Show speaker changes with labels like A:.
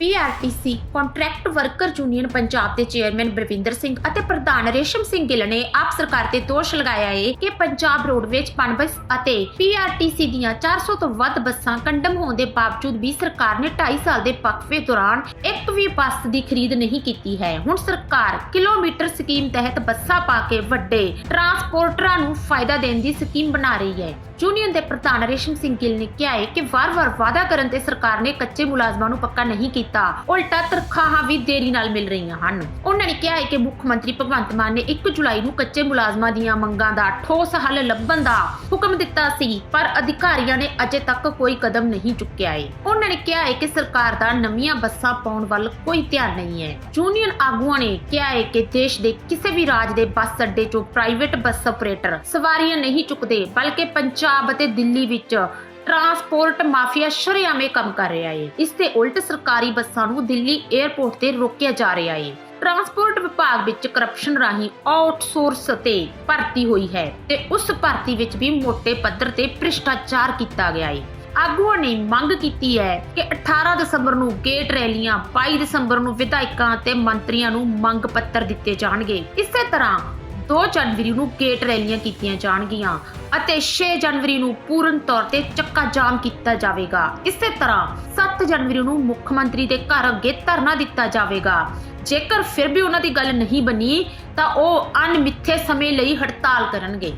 A: PRTC contract worker union Punjab ਦੇ chairman ਬਰਵਿੰਦਰ Singh ਅਤੇ ਪ੍ਰਧਾਨ ਰੇਸ਼ਮ ਸਿੰਘ ਗਿੱਲ ਨੇ ਆਪ ਸਰਕਾਰ ਤੇ ਦੋਸ਼ ਲਗਾਇਆ ਹੈ ਕਿ ਪੰਜਾਬ ਰੋਡਵੇਜ਼ ਪਨਬਸ ਅਤੇ ਪੀਆਰਟੀਸੀ ਦੀਆਂ 400 ਤੋਂ ਵੱਧ ਬੱਸਾਂ ਕੰਡਮ ਹੋਣ ਦੇ ਬਾਵਜੂਦ ਵੀ ਸਰਕਾਰ ਨੇ 2.5 ਸਾਲ ਦੇ ਵਕਫੇ ਦੌਰਾਨ ਇੱਕ ਵੀ ਬੱਸ ਦੀ ਖਰੀਦ ਨਹੀਂ ਕੀਤੀ ਹੈ। ਹੁਣ ਸਰਕਾਰ ਕਿਲੋਮੀਟਰ ਸਕੀਮ ਤਹਿਤ ਬੱਸਾਂ ਪਾ ਕੇ ਵੱਡੇ ਟਰਾਂਸਪੋਰਟਰਾਂ ਨੂੰ ਫਾਇਦਾ ਦੇਣ ਦੀ ਸਕੀਮ ਬਣਾ ਰਹੀ ਹੈ। ਯੂਨੀਅਨ ਦੇ ਪ੍ਰਧਾਨ ਰੇਸ਼ਮ ਸਿੰਘ ਗਿੱਲ ਨੇ ਕਿਹਾ ਹੈ ਕਿ ਵਾਰ-ਵਾਰ ਵਾਅਦਾ ਕਰਨ ਤੇ ਸਰਕਾਰ ਨੇ ਕੱਚੇ ਮੁਲਾਜ਼ਮਾਂ ਨੂੰ ਪੱਕਾ ਨਹੀਂ ਕੀਤਾ। ਉਲਟਾ ਤਨਖਾਹਾਂ ਵੀ ਦੇਰੀ ਨਾਲ ਮਿਲ ਰਹੀਆਂ ਹਨ। ਉਹਨਾਂ ਨੇ ਕਿਹਾ ਹੈ ਕਿ ਮੁੱਖ ਮੰਤਰੀ ਭਗਵੰਤ ਮਾਨ ਨੇ 1 ਜੁਲਾਈ ਨੂੰ ਕੱਚੇ ਮੁਲਾਜ਼ਮਾਂ ਦੀਆਂ ਮੰਗਾਂ ਦਾ ਠੋਸ ਹੱਲ ਲੱਭਣ ਦਾ ਹੁਕਮ ਦਿੱਤਾ ਸੀ, ਪਰ ਅਧਿਕਾਰੀਆਂ ਨੇ ਅਜੇ ਤੱਕ ਕੋਈ ਕਦਮ ਨਹੀਂ ਚੁੱਕਿਆ ਹੈ। ਉਹਨਾਂ ਨੇ ਕਿਹਾ ਹੈ ਕਿ ਸਰਕਾਰ ਦਾ ਨਵੀਆਂ ਬੱਸਾਂ ਪਾਉਣ ਵੱਲ ਕੋਈ ਧਿਆਨ ਨਹੀਂ ਹੈ। ਯੂਨੀਅਨ ਆਗੂਆਂ ਨੇ ਕਿਹਾ ਹੈ ਕਿ ਦੇਸ਼ ਦੇ ਕਿਸੇ ਵੀ ਰਾਜ ਦੇ ਬੱਸ ਅੱਡੇ 'ਚੋਂ ਪ੍ਰਾਈਵੇਟ ਬੱਸ ਆਪਰੇਟਰ ਸਵਾਰੀਆਂ ਨਹੀਂ ਚੁੱਕਦੇ, ਬਲਕਿ ਪੰਜਾਬ ਅਤੇ ਦਿੱਲੀ ਵਿੱਚ ਟਰਾਂਸਪੋਰਟ ਮਾਫੀਆ ਸ਼ਰਿਆਮੇ ਕੰਮ ਕਰ ਰਿਹਾ ਹੈ ਇਸ ਦੇ ਉਲਟ ਸਰਕਾਰੀ ਬੱਸਾਂ ਨੂੰ ਦਿੱਲੀ 에ਅਰਪੋਰਟ ਤੇ ਰੋਕਿਆ ਜਾ ਰਿਹਾ ਹੈ ਟਰਾਂਸਪੋਰਟ ਵਿਭਾਗ ਵਿੱਚ ਕਰਪਸ਼ਨ ਰਾਹੀਂ ਆਊਟਸੋਰਸ ਤੇ ਭਰਤੀ ਹੋਈ ਹੈ ਤੇ ਉਸ ਭਰਤੀ ਵਿੱਚ ਵੀ ਮੋٹے ਪੱਧਰ ਤੇ ਭ੍ਰਿਸ਼ਟਾਚਾਰ ਕੀਤਾ ਗਿਆ ਹੈ ਆਗੂਆਂ ਨੇ ਮੰਗ ਕੀਤੀ ਹੈ ਕਿ 18 ਦਸੰਬਰ ਨੂੰ ਗੇਟ ਰੈਲੀਆਂ 22 ਦਸੰਬਰ ਨੂੰ ਵਿਧਾਇਕਾਂ ਤੇ ਮੰਤਰੀਆਂ ਨੂੰ ਮੰਗ ਪੱਤਰ ਦਿੱਤੇ ਜਾਣਗੇ। ਇਸੇ ਤਰ੍ਹਾਂ 2 ਜਨਵਰੀ ਨੂੰ ਗੇਟ ਰੈਲੀਆਂ ਕੀਤੀਆਂ ਜਾਣਗੀਆਂ ਅਤੇ 6 ਜਨਵਰੀ ਨੂੰ ਪੂਰਨ ਤੌਰ ਤੇ ਚੱਕਾ ਜਾਮ ਕੀਤਾ ਜਾਵੇਗਾ। ਇਸੇ ਤਰ੍ਹਾਂ 7 ਜਨਵਰੀ ਨੂੰ ਮੁੱਖ ਮੰਤਰੀ ਦੇ ਘਰ ਅੱਗੇ ਧਰਨਾ ਦਿੱਤਾ ਜਾਵੇਗਾ। ਜੇਕਰ ਫਿਰ ਵੀ ਉਹਨਾਂ ਦੀ ਗੱਲ ਨਹੀਂ ਬਣੀ, ਤਾਂ ਉਹ ਅਣਮਿੱਥੇ ਸਮੇਂ ਲਈ ਹੜਤਾਲ ਕਰਨਗੇ।